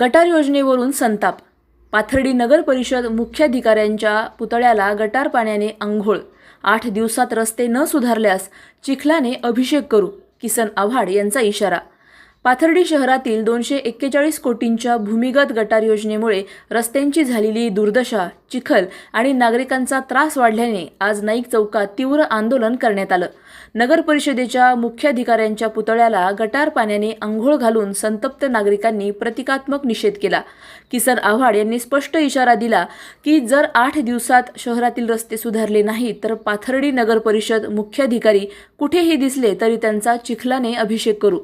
गटार योजनेवरून संताप. पाथर्डी नगर परिषद मुख्याधिकाऱ्यांच्या पुतळ्याला गटार पाण्याने अंघोळ आठ दिवसात रस्ते न सुधारल्यास चिखलाने अभिषेक करू किसन आव्हाड यांचा इशारा पाथर्डी शहरातील दोनशे एक्केचाळीस कोटींच्या भूमिगत गटार योजनेमुळे रस्त्यांची झालेली दुर्दशा चिखल आणि नागरिकांचा त्रास वाढल्याने आज नाईक चौकात तीव्र आंदोलन करण्यात आलं. नगर परिषदेच्या मुख्याधिकाऱ्यांच्या पुतळ्याला गटार पाण्याने आंघोळ घालून संतप्त नागरिकांनी प्रतिकात्मक निषेध केला. किसन आव्हाड यांनी स्पष्ट इशारा दिला की जर आठ दिवसात शहरातील रस्ते सुधारले नाहीत तर पाथर्डी नगर परिषद मुख्याधिकारी कुठेही दिसले तरी त्यांचा चिखलाने अभिषेक करू.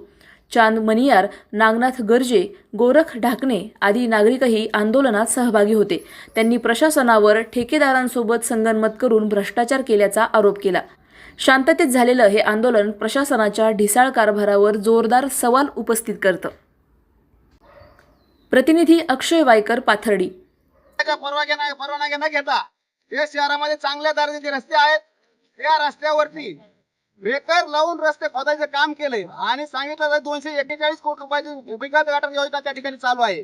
चांद मनियार नागनाथ गर्जे गोरख ढाकणे आदी नागरिकही आंदोलनात सहभागी होते. त्यांनी प्रशासनावर ठेकेदारांसोबत संगनमत करून भ्रष्टाचार केल्याचा आरोप केला. शांततेत झालेलं हे आंदोलन प्रशासनाच्या ढिसाळ कारभारावर जोरदार सवाल उपस्थित करतं. प्रतिनिधी अक्षय वायकर पाथर्डी. परवानग्या न घेता. शहरामध्ये चांगल्या दर्जाचे रस्ते आहेत. या रस्त्यावरती वेकर लावून रस्ते खोदायचं काम केलंय. आणि सांगितलं तर दोनशे एक्केचाळीस कोटी रुपयाची भूमिगत गटार योजना त्या ठिकाणी चालू आहे.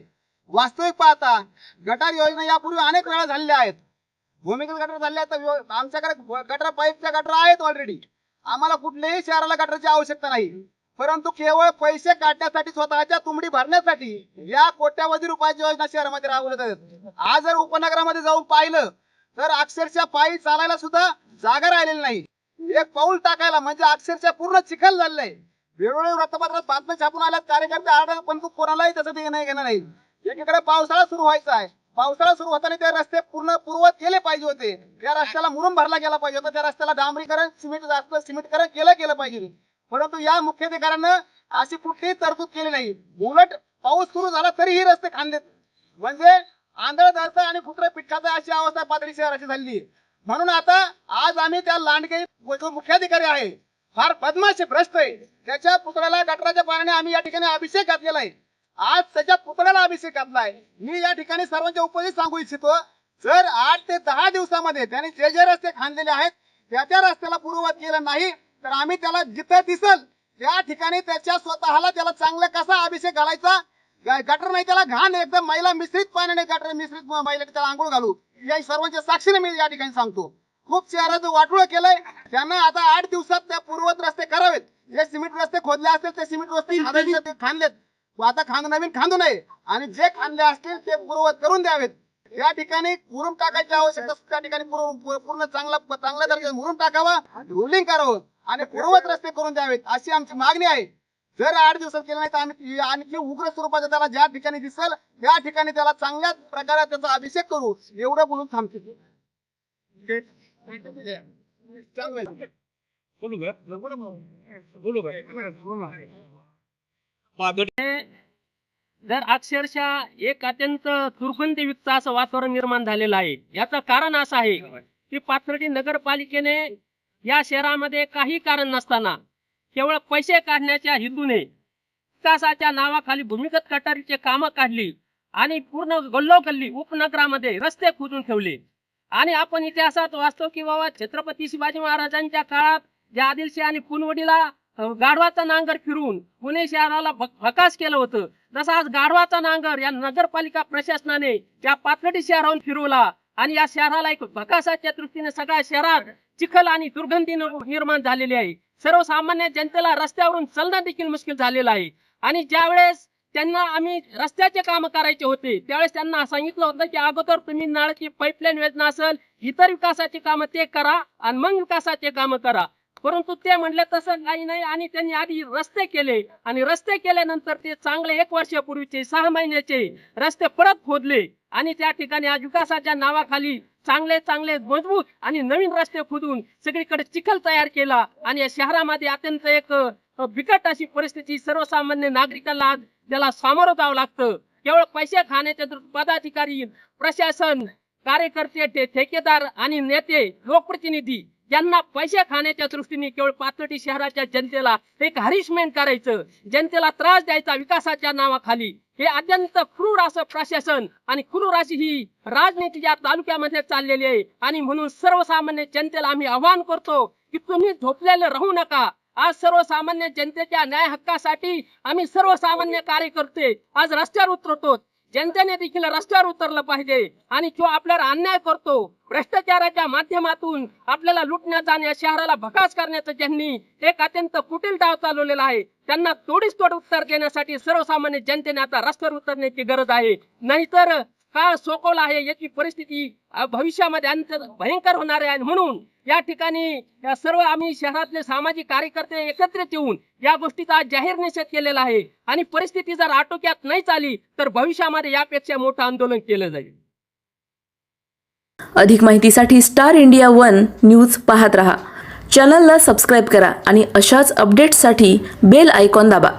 वास्तविक पाहता गटार योजना यापूर्वी अनेक वेळा झालेल्या आहेत. भूमिगत गटार झाल्या तर आमच्याकडे गटार पाईपच्या गटार आहेत ऑलरेडी आम्हाला कुठल्याही शहराला गटारची आवश्यकता नाही. परंतु केवळ पैसे काढण्यासाठी स्वतःच्या तुंबडी भरण्यासाठी या कोट्यावधी रुपयाची योजना शहरामध्ये राबवण्यात आहेत आज जर उपनगरामध्ये जाऊन पाहिलं तर अक्षरशः पायी चालायला सुद्धा जागा राहिलेली नाही. एक पाऊल टाकायला म्हणजे अक्षरशः पूर्ण चिखल झालेलं वेगवेगळ्या वृत्तपत्रात बातम्या छापून आल्यात कार्यकर्ते आढळ पण तू कोणालाही त्याचं ते नाही घेणार नाही. एकीकडे पावसाळा सुरू व्हायचा आहे. पावसाळा सुरू होताना ते रस्ते पूर्ण पूर्वत केले पाहिजे होते. त्या रस्त्याला मुरुम भरला गेला पाहिजे होता. त्या रस्त्याला डांबरीकरण सिमेंट जास्त सिमेंटकरण केलं गेलं पाहिजे. परंतु या मुख्याधिकाऱ्यानं अशी कुठलीही तरतूद केली नाही. उलट पाऊस सुरू झाला तरीही रस्ते खांदेत. म्हणजे आंधळ दळतं आणि कुत्र पिठाचं अशी अवस्था पातळी शहराची झाली. म्हणून आता आज आम्ही त्या लांडगे जो मुख्याधिकारी आहे. फार बदमाश भ्रष्ट आहे. त्याच्या पुतळ्याला गटराच्या पाण्याने आम्ही या ठिकाणी अभिषेक घातलेला आहे. आज त्याच्या पुतळ्याला अभिषेक घातलाय. मी या ठिकाणी सर्वांच्या उपस्थित सांगू इच्छितो जर आठ ते दहा दिवसामध्ये त्याने जे जे रस्ते खांदलेले आहेत त्या त्या रस्त्याला पूर्ववत केलं नाही तर आम्ही त्याला जिथं दिसल त्या ठिकाणी त्याच्या स्वतःला त्याला चांगला कसा अभिषेक घालायचा? गटर नाही त्याला घाण एकदम महिला मिश्रित पाण्याने गटर मिश्रित महिला त्याला आंघोळ घालू. या सर्वांच्या साक्षीने मी या ठिकाणी सांगतो. खूप शहराचं वाटोळं केलंय. त्यांना आता आठ दिवसात त्या पूर्वत रस्ते करावेत. जे सिमेंट रस्ते खोदले असतील ते सिमेंट रस्ते खांदलेत. आता खांद नवीन खांदू नये आणि जे खांदले असतील ते पूर्वत करून द्यावेत. या ठिकाणी मुरुम टाकायची आवश्यकता त्या ठिकाणी पूर्ण पूर्ण चांगला चांगल्या दर्जाचा मुरुम टाकावा. रुलिंग करावं. आणि पूर्वत रस्ते करून द्यावेत. अशी आमची मागणी आहे. जर आठ दिवसात केलं नाही तर आम्ही आणखी उग्र स्वरूपाचा त्याला ज्या ठिकाणी दिसेल त्या ठिकाणी त्याला चांगल्या प्रकारे त्याचा अभिषेक करू एवढं बोलून थांबते चांगलं आहे. बोलू का? बोलू का? जर अक्षरशः एक अत्यंत दुर्गंधयुक्त असं वातावरण निर्माण झालेलं आहे याचं कारण असं आहे की पाथर्डी नगरपालिकेने या शहरामध्ये काही कारण नसताना केवळ पैसे काढण्याच्या हेतूने विकासाच्या नावाखाली भूमिगत गटारीचे कामं काढली आणि पूर्ण गल्लोगल्ली उपनगरामध्ये रस्ते खोदून ठेवले. आणि आपण इतिहासात वाचतो की बाबा छत्रपती शिवाजी महाराजांच्या काळात ज्या आदिलशाही आणि पुनवडीला गाढवाचा नांगर फिरून पुणे शहराला भकास केलं होतं जसं आज गाढवाचा नांगर या नगरपालिका प्रशासनाने या पाथर्डी शहराहून फिरवला आणि या शहराला एक भकासाच्या दृष्टीने सगळ्या शहरात चिखल आणि दुर्गंधी निर्माण झालेली आहे. सर्वसामान्य जनतेला रस्त्यावरून चालणं देखील मुश्किल झालेलं आहे. आणि ज्यावेळेस त्यांना आम्ही रस्त्याचे काम करायचे होते त्यावेळेस त्यांना सांगितलं होतं की अगोदर तुम्ही नळाची पाईपलाईन योजना असेल इतर विकासाची कामं ते करा आणि मग विकासाचे कामं करा. परंतु ते म्हणले तसं काही नाही आणि त्यांनी आधी रस्ते केले. आणि रस्ते केल्यानंतर ते चांगले एक वर्षापूर्वीचे सहा महिन्याचे रस्ते परत खोदले. आणि त्या ठिकाणी आज विकासाच्या नावाखाली चांगले चांगले मजबूत आणि नवीन रस्ते खोदून सगळीकडे चिखल तयार केला. आणि या शहरामध्ये अत्यंत एक बिकट अशी परिस्थिती सर्वसामान्य नागरिकांना आज त्याला सामोरं जावं लागतं. केवळ पैसे खाण्याचे पदाधिकारी प्रशासन कार्यकर्ते ठेकेदार आणि नेते लोकप्रतिनिधी ज्यांना पैसे खाण्याच्या दृष्टीने केवळ पाथर्डी शहराच्या जनतेला एक हरिशमेंट करायचं जनतेला त्रास द्यायचा विकासाच्या नावाखाली. हे अत्यंत क्रूर असं प्रशासन आणि क्रूर अशी ही राजनीती या तालुक्यामध्ये चाललेली आहे. आणि म्हणून सर्वसामान्य जनतेला आम्ही आवाहन करतो की तुम्ही झोपलेलं राहू नका. आज सर्वसामान्य जनतेच्या न्याय हक्कासाठी आम्ही सर्वसामान्य कार्यकर्ते आज रस्त्यावर उतरतो जनतेने देखील रस्त्यावर उतरलं पाहिजे. आणि जो आपल्याला अन्याय करतो भ्रष्टाचाराच्या माध्यमातून आपल्याला लुटण्याचा आणि या शहराला भकास करण्याचं ज्यांनी एक अत्यंत कुटील डाव चालवलेला आहे त्यांना तोडीस तोड उत्तर देण्यासाठी सर्वसामान्य जनतेने आता रस्त्यावर उतरण्याची गरज आहे. नाहीतर काळ सोकवला आहे याची परिस्थिती भविष्यामध्ये अंत भयंकर होणार आहे. आणि म्हणून या ठिकाणी सर्व आम्ही शहरातले सामाजिक कार्यकर्ते एकत्रित येऊन या गोष्टीचा जाहीर निषेध केलेला आहे. आणि परिस्थिती जर आटोक्यात नाही चाली तर भविष्यामध्ये यापेक्षा मोठं आंदोलन केलं जाईल. अधिक माहितीसाठी स्टार इंडिया वन न्यूज पाहत रहा. चॅनलला सबस्क्राईब करा आणि अशाच अपडेट्ससाठी बेल आयकॉन दाबा.